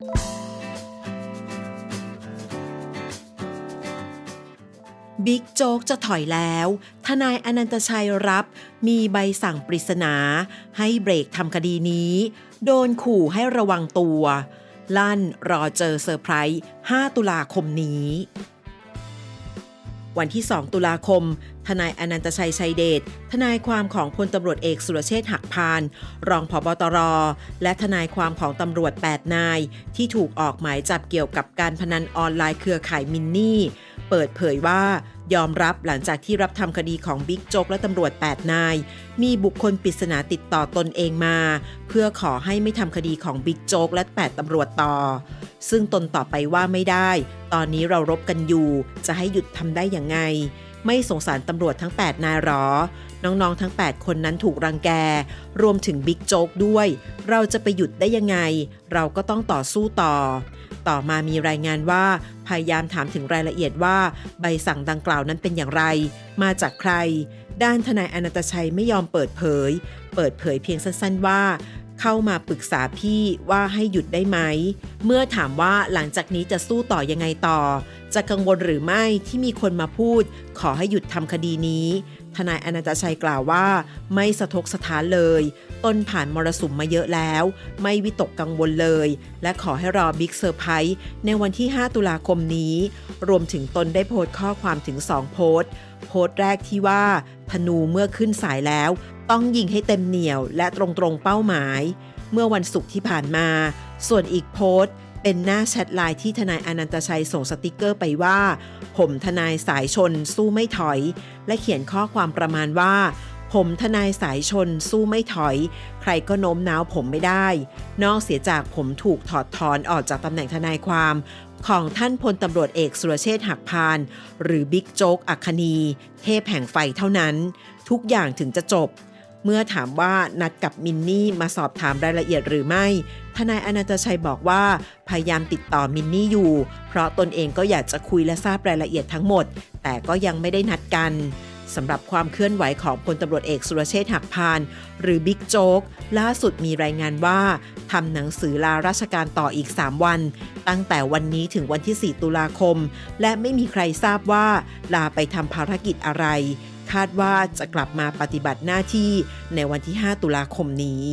บิ๊กโจ๊กจะถอยแล้ว ทนายอนันตชัยรับ มีใบสั่งปริศนา ให้เบรกทำคดีนี้ โดนขู่ให้ระวังตัว ลั่นรอเจอเซอร์ไพรส์ 5 ตุลาคมนี้ วันที่ 2 ตุลาคม ทนายอนันตชัยชัยเดช ทนายความของพลตำรวจเอกสุรเชษฐ์หักพาน รองผบตร และทนายความของตำรวจ 8 นาย ที่ถูกออกหมายจับเกี่ยวกับการพนันออนไลน์เครือข่ายมินนี่ เปิดเผยว่า ยอมรับหลังจากที่รับทำคดีของบิ๊กโจ๊กและตำรวจ 8 นาย มีบุคคลปริศนาติดต่อตนเองมา เพื่อขอให้ไม่ทำคดีของบิ๊กโจ๊กและ 8ตำรวจต่อ ซึ่งตนตอบไปว่าไม่ได้ ตอนนี้เรารบกันอยู่ จะให้หยุดทำได้อย่างไง ไม่สงสารตำรวจทั้ง 8 นายหรอ น้องๆทั้ง 8 คนนั้นถูกรังแก รวมถึงบิ๊กโจ๊กด้วย เราจะไปหยุดได้ยังไง เราก็ต้องต่อสู้ต่อ ต่อมามีรายงานว่า พยายามถามถึงรายละเอียดว่า ใบสั่งดังกล่าวนั้นเป็นอย่างไร มาจากใคร ด้านทนายอนันตชัยไม่ยอมเปิดเผย เปิดเผยเพียงสั้นๆว่า เข้ามาปรึกษาพี่ว่าให้หยุดได้ไหม เมื่อถามว่าหลังจากนี้จะสู้ต่อยังไงต่อ จะกังวลหรือไม่ที่มีคนมาพูด ขอให้หยุดทำคดีนี้ ทนายอนันตชัยกล่าวว่า ไม่สะทกสถานเลย ต้นผ่านมรสุมมาเยอะแล้ว ไม่วิตกกังวลเลย และขอให้รอบิ๊กเซอร์ไพรส์ในวันที่ 5 ตุลาคมนี้ รวมถึงตนได้โพสต์ข้อความถึง 2 โพสต์โพสต์แรกที่ว่า ธนูเมื่อขึ้นสายแล้ว ต้องยิงให้เต็มเหนียวและตรงๆเป้าหมาย เมื่อวันศุกร์ที่ผ่านมา ส่วนอีกโพสต์ เป็นหน้าแชทไลน์ที่ทนายอนันตชัยส่งสติกเกอร์ไปว่า ผมทนายสายชนสู้ไม่ถอย และเขียนข้อความประมาณว่า ผมทนายสายชนสู้ไม่ถอย ใครก็โน้มน้าวผมไม่ได้ นอกเสียจากผมถูกถอดถอนออกจากตำแหน่งทนายความ ของท่านพลตำรวจเอกสุรเชษฐ์หักพาน หรือบิ๊กโจ๊กอัคคณีเทพแห่งไฟเท่านั้น ทุกอย่างถึงจะจบ เมื่อถามว่านัดกับมินนี่มาสอบถามรายละเอียดหรือไม่ ทนายอนันตชัยบอกว่าพยายามติดต่อมินนี่อยู่ เพราะตนเองก็อยากจะคุยและทราบรายละเอียดทั้งหมด แต่ก็ยังไม่ได้นัดกันสำหรับความเคลื่อนไหวของพลตำรวจเอกสุรเชษฐ์หักพาน หรือบิ๊กโจ๊กล่าสุดมีรายงานว่าทำหนังสือลาราชการต่ออีก 3 วัน ตั้งแต่วันนี้ถึงวันที่ 4 ตุลาคม และไม่มีใครทราบว่าลาไปทำภารกิจอะไร คาดว่าจะกลับมาปฏิบัติหน้าที่ในวันที่ 5 ตุลาคมนี้